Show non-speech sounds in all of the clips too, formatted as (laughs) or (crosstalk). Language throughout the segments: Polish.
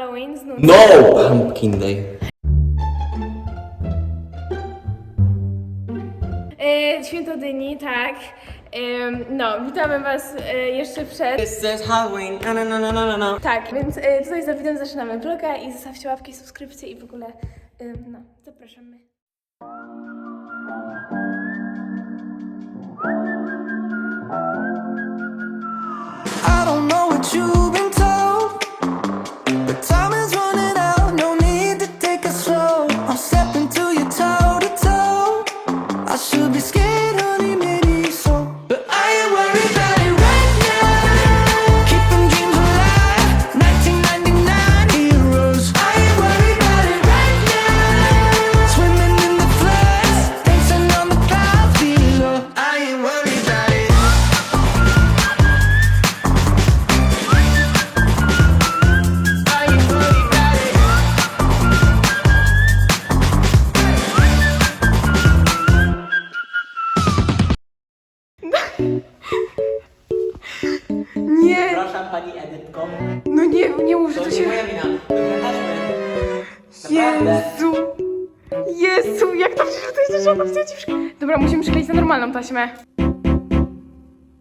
Halloween z Nudy. No! Pumpkin Day. E, Święto Dyni, tak. Em, no, witamy Was e, jeszcze przed. This is Halloween. Na, na, na, na, na, na, na. Tak, więc e, tutaj za wideo zaczynamy vloga i zostawcie łapki, subskrypcje i w ogóle, em, no, zapraszamy. I don't know what you've been Przepraszam pani Edytko. no nie, nie mów, że To to nie się... moja wina. Naprawdę. Jezu! Jezu, jak to przecież to jest żadna wstydziwka. Dobra, musimy przykleić na normalną taśmę.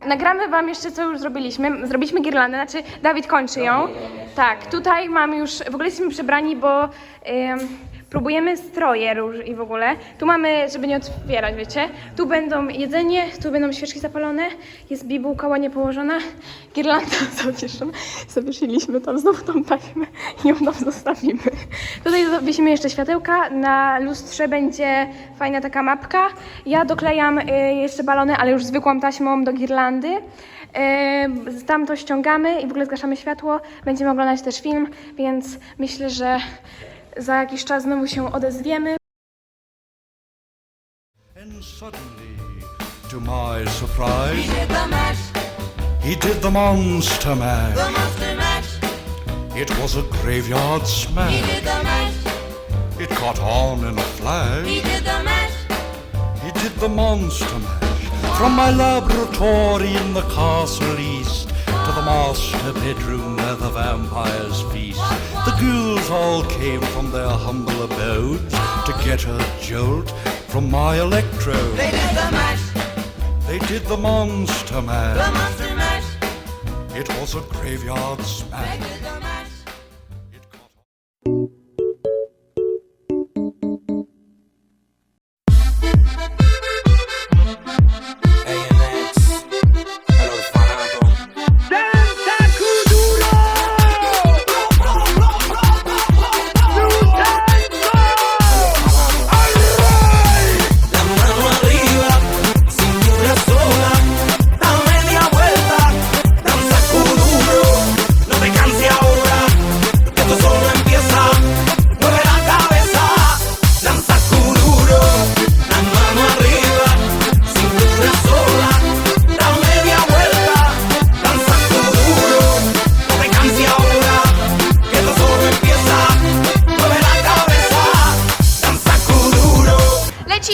Nagramy wam jeszcze, co już zrobiliśmy. Zrobiliśmy girlandę, znaczy Dawid kończy ją. Tak, tutaj mamy już, w ogóle jesteśmy przebrani, bo ym, próbujemy stroje róż i w ogóle. Tu mamy, żeby nie otwierać, wiecie. Tu będą jedzenie, tu będą świeczki zapalone, jest bibułka ładnie położona, girlanda (laughs) zawieszona. Zawiesiliśmy tam znowu tą taśmę i ją tam zostawimy. Tutaj zawiesimy jeszcze światełka, na lustrze będzie fajna taka mapka. Ja doklejam y, jeszcze balony, ale już zwykłą taśmą do girlandy. Y, tam to ściągamy i w ogóle zgaszamy światło. Będziemy oglądać też film, więc myślę, że za jakiś czas znowu się odezwiemy. And suddenly, to my surprise, he did the mash. He did the monster mash. The monster mash. It was a graveyard smash. He did the mash. It caught on in a flash. He did the mash. He did the monster mash. From my laboratory in the castle east to the master bedroom where the vampires feast. The ghouls all came from their humble abodes to get a jolt from my electrode. They did the mash. They did the monster mash. The monster mash. It was a graveyard smash.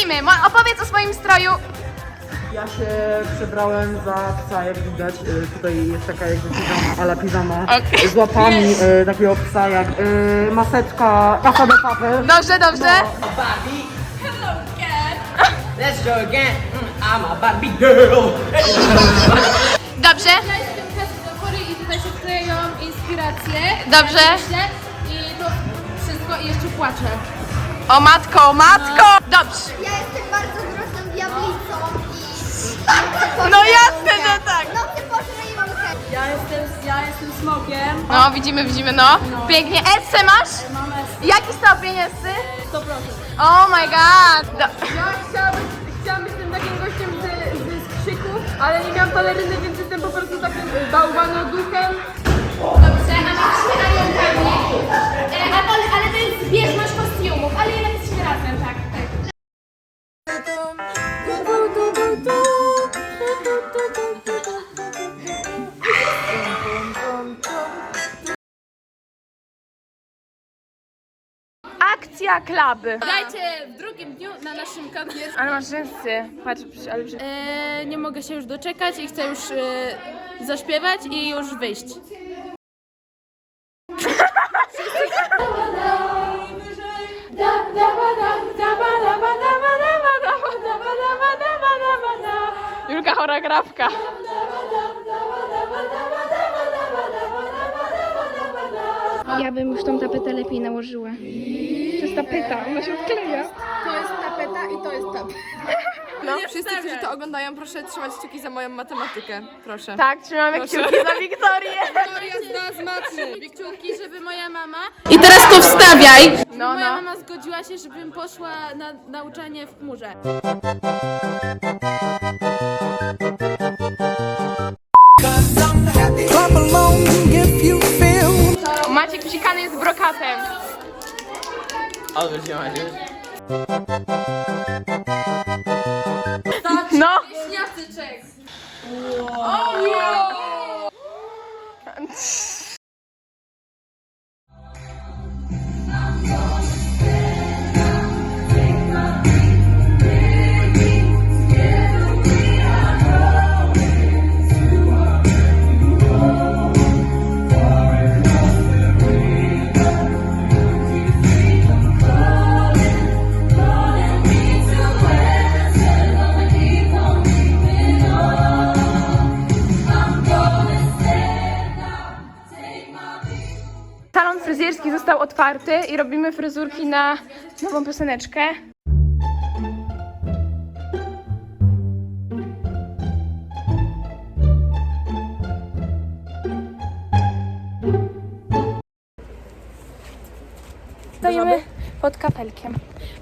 Lecimy! Mo- opowiedz o swoim stroju. Ja się przebrałem za psa, jak widać. Y, Tutaj jest taka jakby piżama, ale piżama Okej. z łapami y, takiego psa, jak y, maseczka, kasa do papy. Dobrze, dobrze. Barbie. Let's go again. Mm, I'm a Barbie girl. Dobrze. Ja jestem Kasia do góry i tutaj się wkleją inspiracje. Dobrze. Myślę, I to wszystko i jeszcze płaczę. O matko, o matko! Dobrze. Ja No jasne, że tak. No ty pożrę i mam chęć. Ja jestem, ja jestem smokiem. No, widzimy, widzimy, no. Pięknie. Esce masz? Mam Jaki stopień Escy? 100%. Oh my god. Do- Ja chciałam, chciałam być tym takim gościem z, z krzyków, ale nie miałam peleryny, więc jestem po prostu takim bałwanoduchem. Dobrze, Akcja klaby. Dajcie w drugim dniu na naszym kanale. Ale masz rzęsy. Patrz, ale... E, nie mogę się już doczekać i chcę już e, zaśpiewać i już wyjść. Julka choreografka. Ja bym już tą tapetę lepiej nałożyła. To jest tapeta, ona się odkleja. To jest tapeta i to jest tapeta. No. Wszyscy, którzy to oglądają, proszę trzymać kciuki za moją matematykę. Proszę. Tak, trzymamy kciuki za Wiktorię. Wiktoria z nas matmy. Kciuki, żeby moja mama... I teraz to wstawiaj! No, Moja no. mama zgodziła się, żebym poszła na nauczanie w chmurze. Jest brokatem. Ale się Maciuś. No. Śniasyczek! Salon otwarty i robimy fryzurki na nową pioseneczkę. Stoimy pod kapelkiem,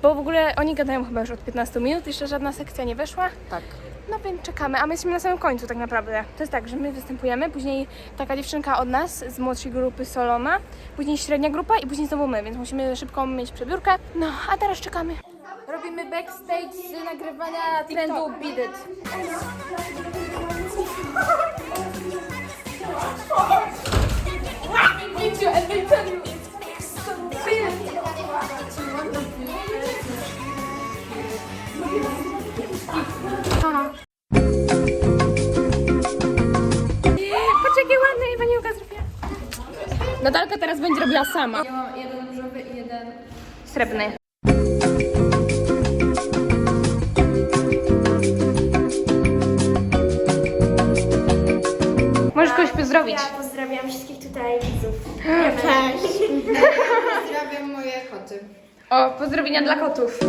bo w ogóle oni gadają chyba już od 15 minut, jeszcze żadna sekcja nie weszła. Tak. No więc czekamy, a my jesteśmy na samym końcu tak naprawdę. To jest tak, że my występujemy, później taka dziewczynka od nas z młodszej grupy Solona, później średnia grupa i później znowu my, więc musimy szybko mieć przebiórkę. No, a teraz czekamy. Robimy backstage z nagrywania trendu Beat It. Nadalka teraz będzie robiła sama. Ja mam jeden różowy i jeden... Srebrny. Możesz kogoś pozdrowić. Pozdrawiam wszystkich tutaj widzów. (gasps) Pozdrawiam moje koty. O, pozdrowienia dla kotów.